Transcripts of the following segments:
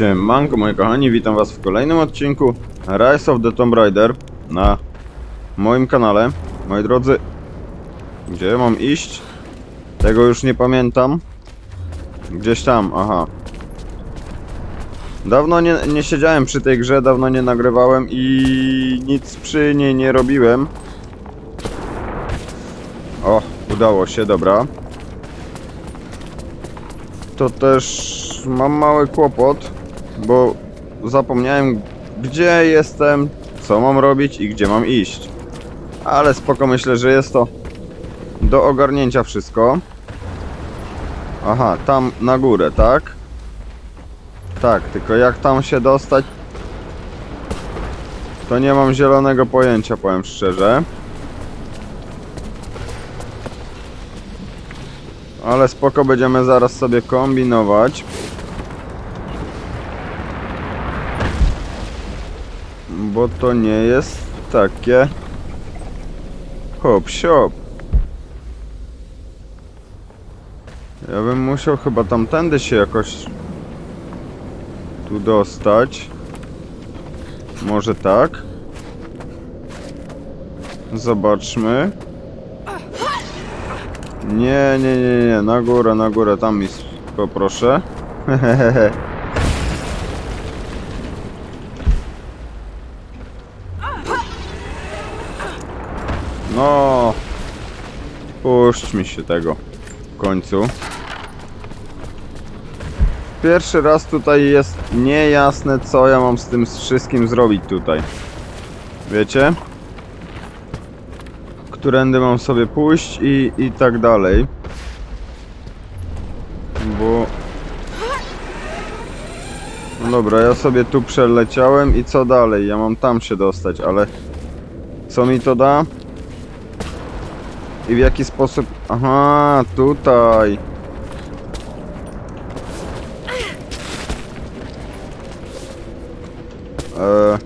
Siemanko moi kochani, witam was w kolejnym odcinku Rise of the Tomb Raider na moim kanale. Moi drodzy, gdzie mam iść? Tego już nie pamiętam. Gdzieś tam, aha. Dawno nie, nie siedziałem przy tej grze, dawno nie nagrywałem i nic przy niej nie robiłem. O, udało się, dobra. To też mam mały kłopot, bo zapomniałem gdzie jestem, co mam robić i gdzie mam iść. Ale spoko, myślę, że jest to do ogarnięcia wszystko. Aha, tam na górę, tak? Tak, tylko jak tam się dostać, to nie mam zielonego pojęcia, powiem szczerze. Ale spoko, będziemy zaraz sobie kombinować. Bo to nie jest takie... Hop, siop. Ja bym musiał chyba tamtędy się jakoś... Tu dostać. Może tak? Zobaczmy. Nie, nie, nie, nie, na górę, na górę, tam s- poproszę. No, puść mi się tego w końcu. Pierwszy raz tutaj jest niejasne, co ja mam z tym wszystkim zrobić tutaj. Wiecie? którędy mam sobie pójść i, i tak dalej. Bo... No dobra, ja sobie tu przeleciałem i co dalej? Ja mam tam się dostać, ale... Co mi to da? I w jaki sposób... Aha, tutaj. Eee...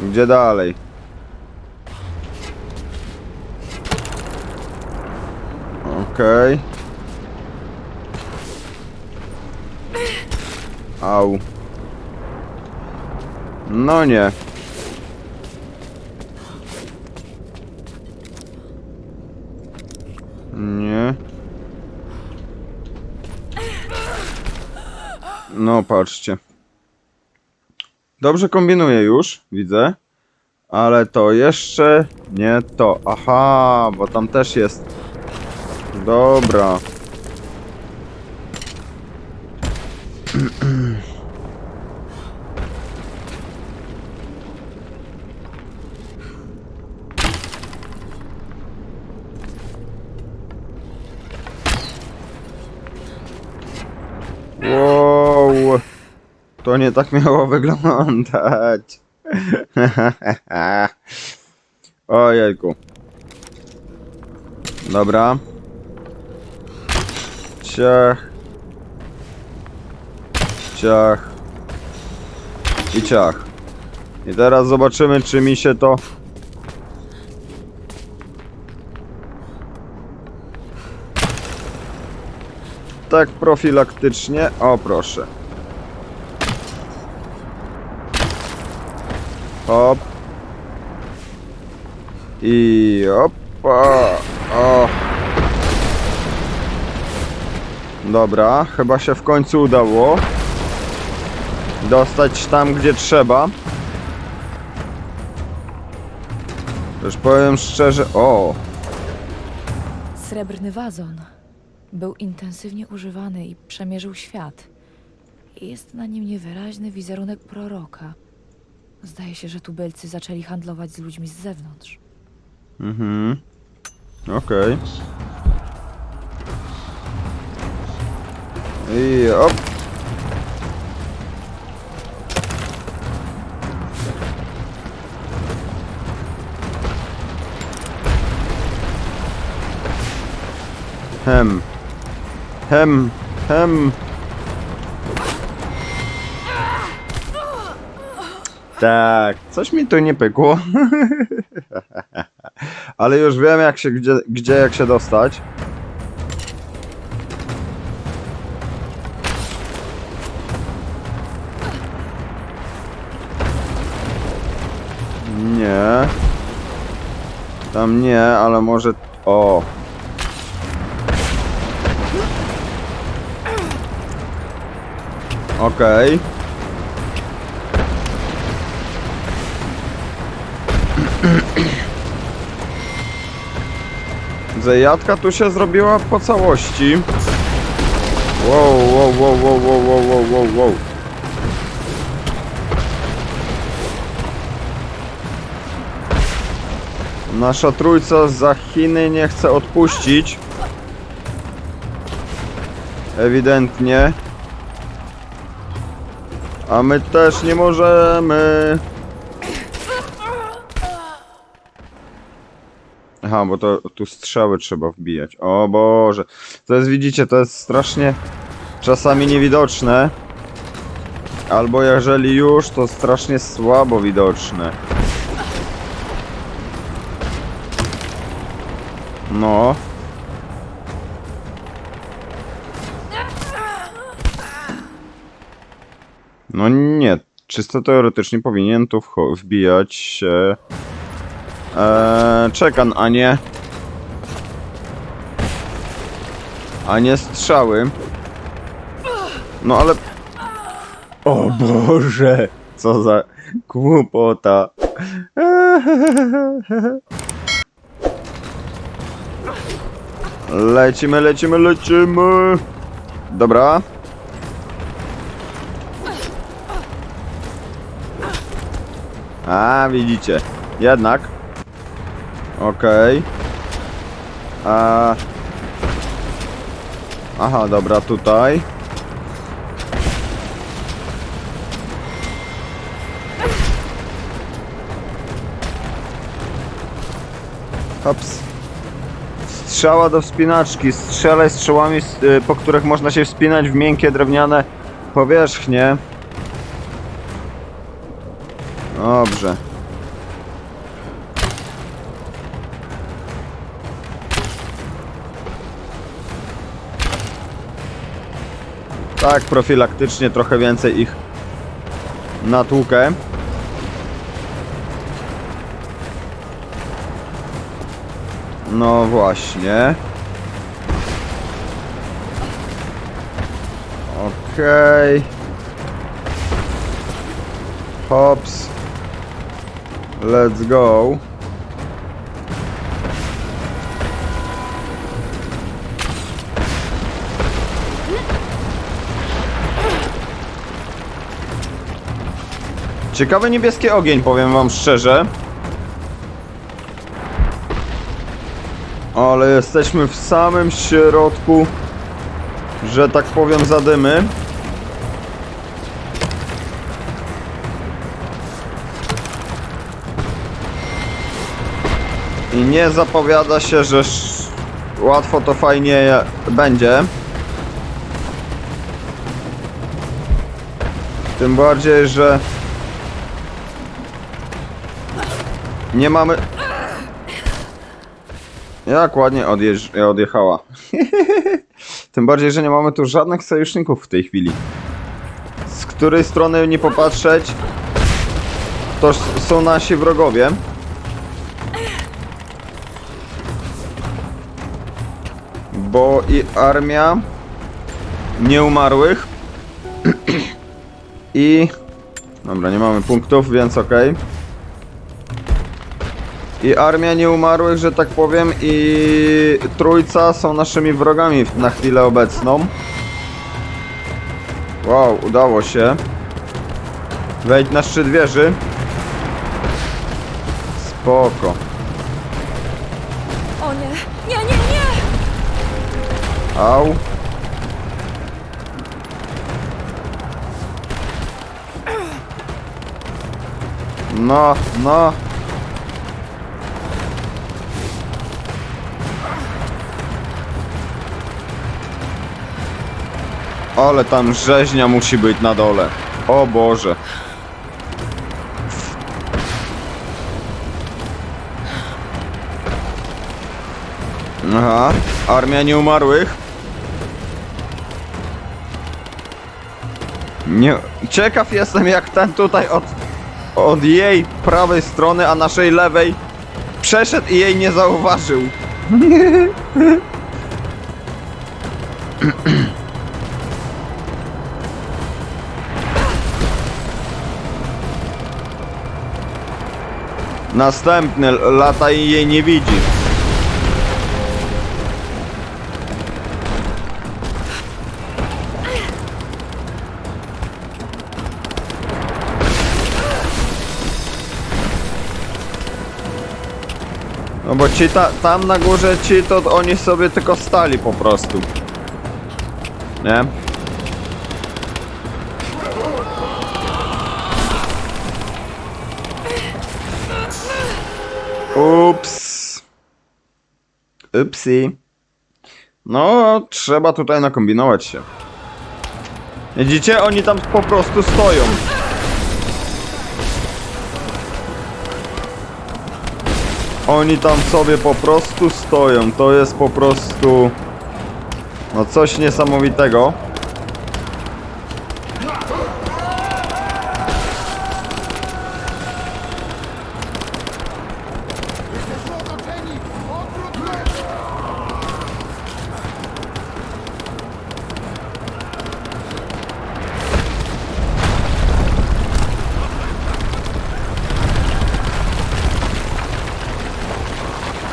Gdzie dalej? Okej. Au. No. Nie. No patrzcie. Dobrze kombinuję już, widzę. Ale to jeszcze nie to. Aha, bo tam też jest. Dobra. Wow. To nie tak miało wyglądać. Ojejku. Dobra. Ciach. Ciach. I ciach. I teraz zobaczymy, czy mi się to... Tak profilaktycznie. O, proszę. Hop. I opa. O. Dobra, chyba się w końcu udało. Dostać tam, gdzie trzeba. Też powiem szczerze. O, Srebrny wazon był intensywnie używany i przemierzył świat. Jest na nim niewyraźny wizerunek proroka. Zdaje się, że tubylcy zaczęli handlować z ludźmi z zewnątrz. Mhm. Okej. I op. Hem. Hem. Hem. Tak, coś mi tu nie pykło. Ale już wiem jak się gdzie, gdzie jak się dostać. Nie. Tam nie, ale może... O! Okej. Okay. Zajadka tu się zrobiła po całości. Wow, wow, wow, wow, wow, wow, wow, wow. Nasza trójca za Chiny nie chce odpuścić. Ewidentnie. A my też nie możemy. Aha, bo to tu strzały trzeba wbijać. O Boże. To jest, widzicie, to jest strasznie czasami niewidoczne. Albo jeżeli już, to strasznie słabo widoczne. No. No nie, czysto teoretycznie powinien tu wbijać się eee, czekan, a nie a nie strzały. No ale o Boże, co za głupota. Lecimy, lecimy, lecimy. Dobra. A, widzicie. Jednak. Okej. A. Aha, dobra, tutaj. Hops. Strzała do wspinaczki. Strzelaj strzałami, y, po których można się wspinać w miękkie, drewniane powierzchnie. Dobrze. Tak, profilaktycznie trochę więcej ich natłukę. No właśnie. Okej. Hops. Let's go. Ciekawy niebieski ogień, powiem wam szczerze. Ale jesteśmy w samym środku, że tak powiem, zadymy. I nie zapowiada się, że łatwo to fajnie będzie. Tym bardziej, że nie mamy jak ładnie odjeżdż odjechała. Tym bardziej, że nie mamy tu żadnych sojuszników w tej chwili. Z której strony nie popatrzeć, to są nasi wrogowie. Bo i armia nieumarłych i... Dobra, nie mamy punktów, więc okej. I armia nieumarłych, że tak powiem, i trójca są naszymi wrogami na chwilę obecną. Wow, udało się. Wejdź na szczyt wieży. Spoko. O nie, nie, nie, nie! Au. No, no. Ale tam rzeźnia musi być na dole. O Boże. Aha, armia nieumarłych. Nie, ciekaw jestem jak ten tutaj od, od jej prawej strony, a naszej lewej przeszedł i jej nie zauważył. Następny lata i jej nie widzi. No bo ci ta, tam na górze ci to oni sobie tylko stali po prostu. Nie? Ups. Upsi. No, trzeba tutaj nakombinować się. Widzicie? Oni tam po prostu stoją. Oni tam sobie po prostu stoją. To jest po prostu... No coś niesamowitego.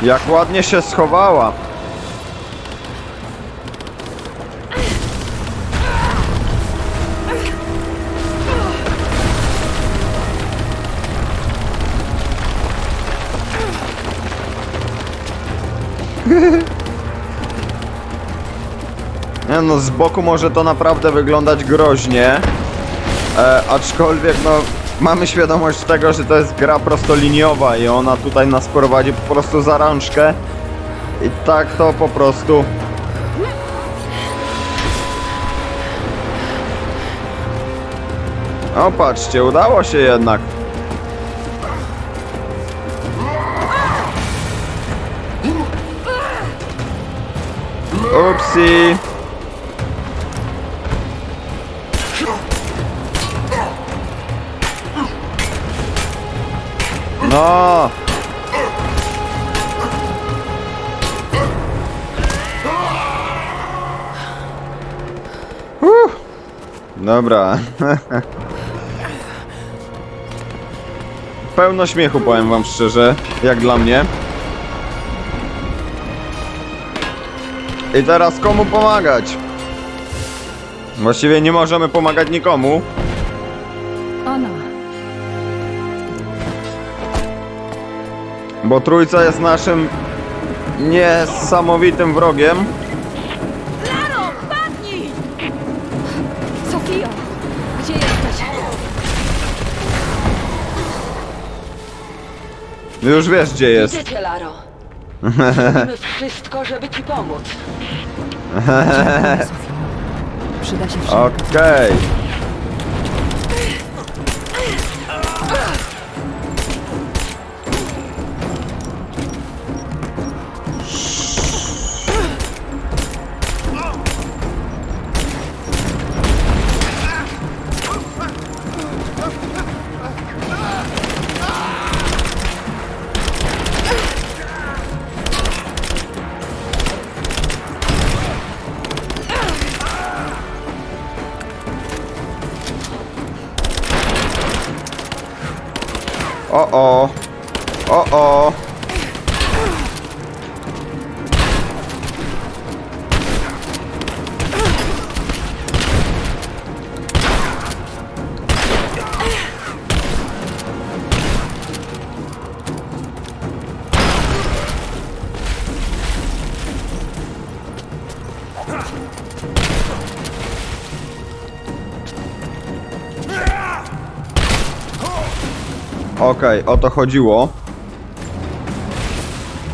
Jak ładnie się schowała. Nie no, z boku może to naprawdę wyglądać groźnie. E, aczkolwiek no, mamy świadomość tego, że to jest gra prostoliniowa i ona tutaj nas prowadzi po prostu za rączkę. I tak to po prostu... O, patrzcie, udało się jednak. Upsi. No. Uff. Dobra. Pełno śmiechu, powiem wam szczerze, jak dla mnie. I teraz komu pomagać? Właściwie nie możemy pomagać nikomu. Ona. Bo trójca jest naszym niesamowitym wrogiem. Laro, padnij! Sofio, gdzie jesteś? Już wiesz gdzie jest. Widzę cię, Laro. Robimy wszystko, żeby ci pomóc. Przyda się wszędzie. Okej. O o. Okej, o to chodziło.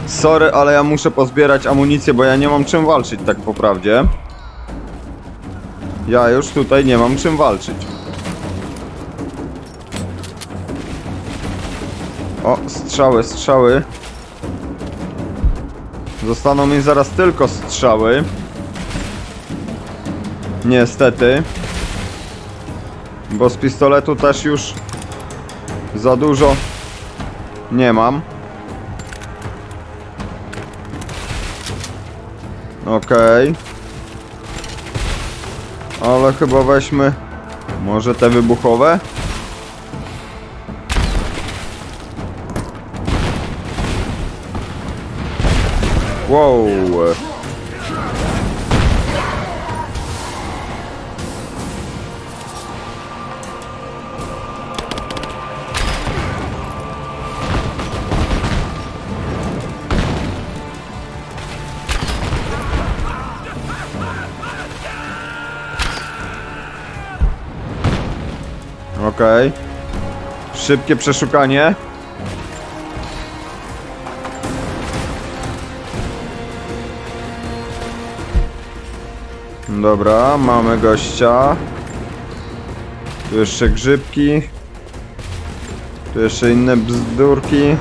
Sorry, ale ja muszę pozbierać amunicję, bo ja nie mam czym walczyć, tak po prawdzie. Ja już tutaj nie mam czym walczyć. O, strzały, strzały. Zostaną mi zaraz tylko strzały. Niestety. Bo z pistoletu też już za dużo. Nie mam. Okej. Okay. Ale chyba weźmy... Może te wybuchowe? Wow. Okej. Szybkie przeszukanie. Dobra, mamy gościa. Tu jeszcze grzybki. Tu jeszcze inne bzdurki.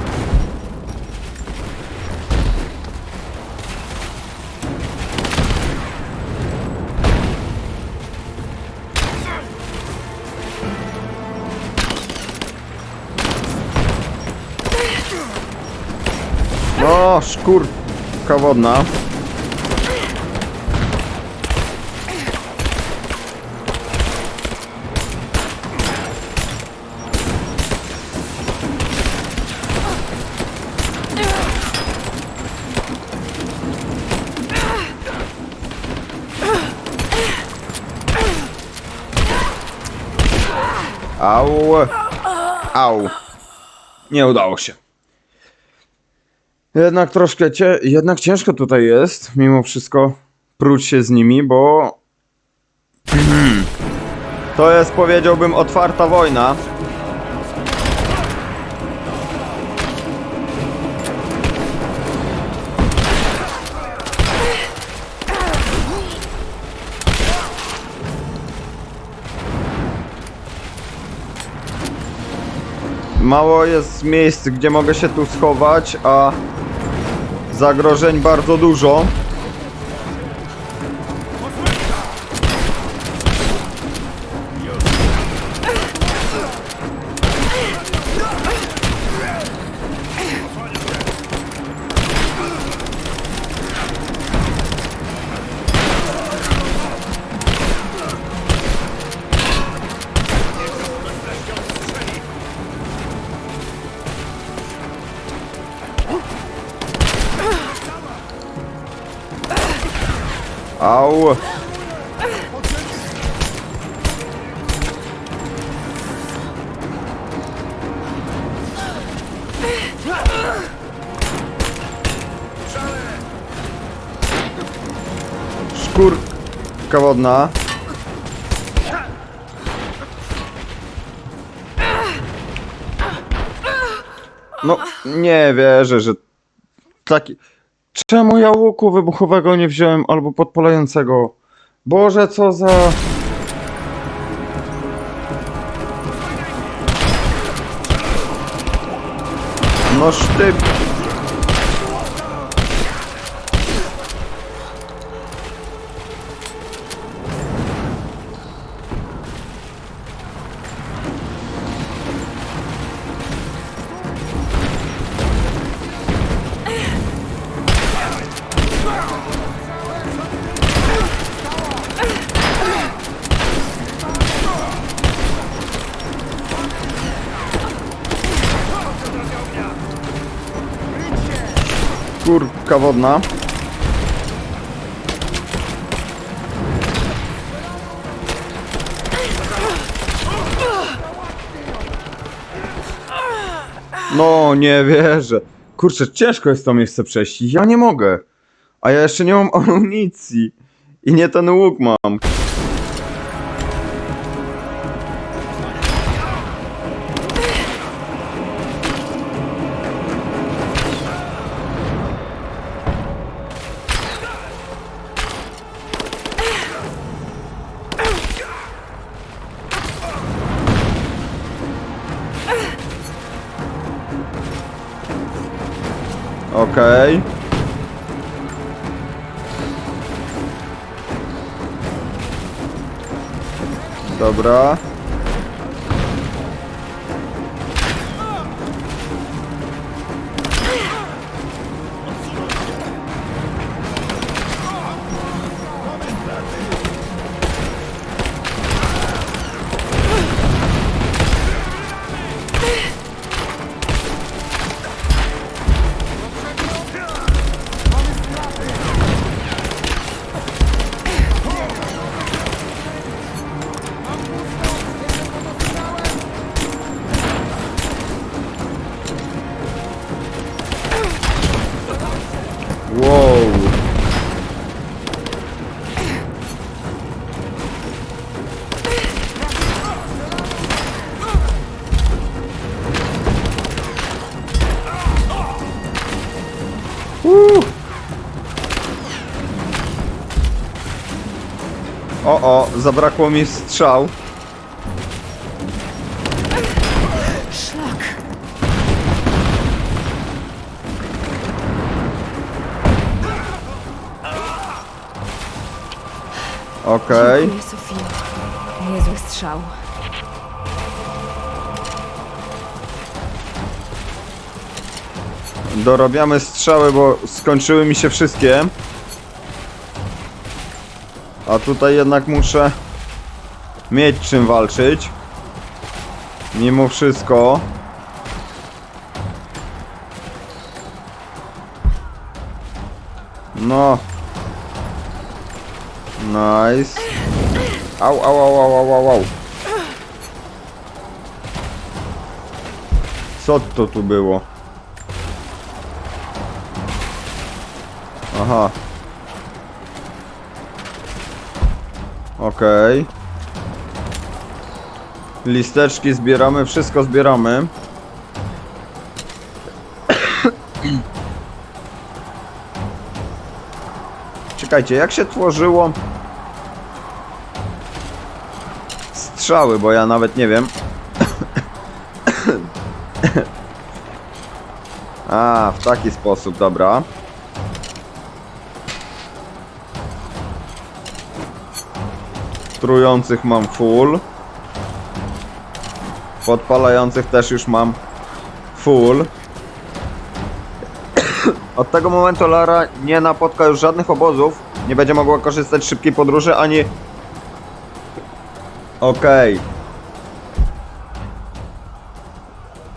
No, szkórka wodna. Au. Au. Nie udało się. Jednak troszkę jednak ciężko tutaj jest, mimo wszystko pruć się z nimi, bo to jest powiedziałbym otwarta wojna. Mało jest miejsc, gdzie mogę się tu schować, a zagrożeń bardzo dużo. Szkórka wodna. No, nie wierzę, że taki... Czemu ja łuku wybuchowego nie wziąłem albo podpalającego? Boże, co za... No sztyp. Wodna. No, nie wierzę. Kurczę, ciężko jest to miejsce przejść. Ja nie mogę. A ja jeszcze nie mam amunicji. I nie ten łuk mam. Dobra. O, o, zabrakło mi strzał. Szlak! Okej. Dziękuję, Sofia. Niezły strzał. Dorabiamy strzały, bo skończyły mi się wszystkie. A tutaj jednak muszę mieć czym walczyć. Mimo wszystko. No. Nice. Au, au, au, au, au, au, au. Co to tu było? Aha. Okej. Listeczki zbieramy, wszystko zbieramy. Czekajcie, jak się tworzyło strzały, bo ja nawet nie wiem. A, w taki sposób, dobra. Trujących mam full. Podpalających też już mam full. Od tego momentu Lara nie napotka już żadnych obozów. Nie będzie mogła korzystać z szybkiej podróży ani. Okej.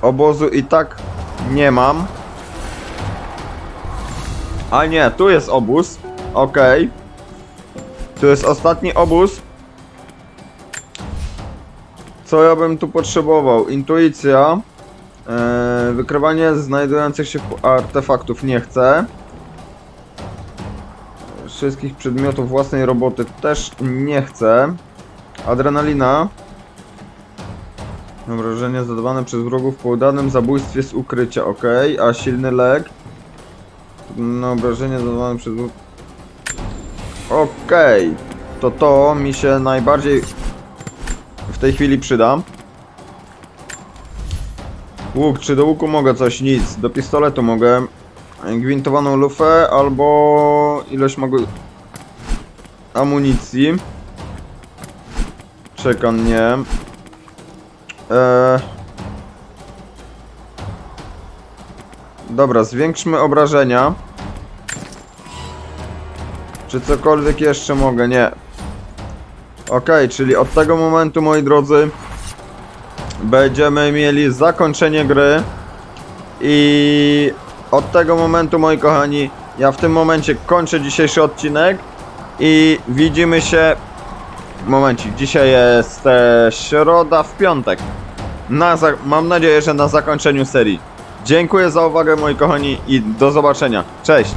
Obozu i tak nie mam. A nie, tu jest obóz. Okej. Tu jest ostatni obóz. Co ja bym tu potrzebował? Intuicja. Eee, wykrywanie znajdujących się artefaktów nie chcę. Wszystkich przedmiotów własnej roboty też nie chcę. Adrenalina. Obrażenia zadawane przez wrogów po udanym zabójstwie z ukrycia, ok. A silny lek. No, obrażenia zadawane przez. Okej, to to mi się najbardziej tej chwili przyda. Łuk, czy do łuku mogę coś? Nic. Do pistoletu mogę gwintowaną lufę albo ilość mogę amunicji. Czekam, nie. Eee... Dobra, zwiększmy obrażenia. Czy cokolwiek jeszcze mogę? Nie. Okej, czyli od tego momentu, moi drodzy, będziemy mieli zakończenie gry. I od tego momentu, moi kochani, ja w tym momencie kończę dzisiejszy odcinek. I widzimy się. Momencik, dzisiaj jest e, środa w piątek. Na. Mam nadzieję, że na zakończeniu serii. Dziękuję za uwagę, moi kochani, i do zobaczenia. Cześć!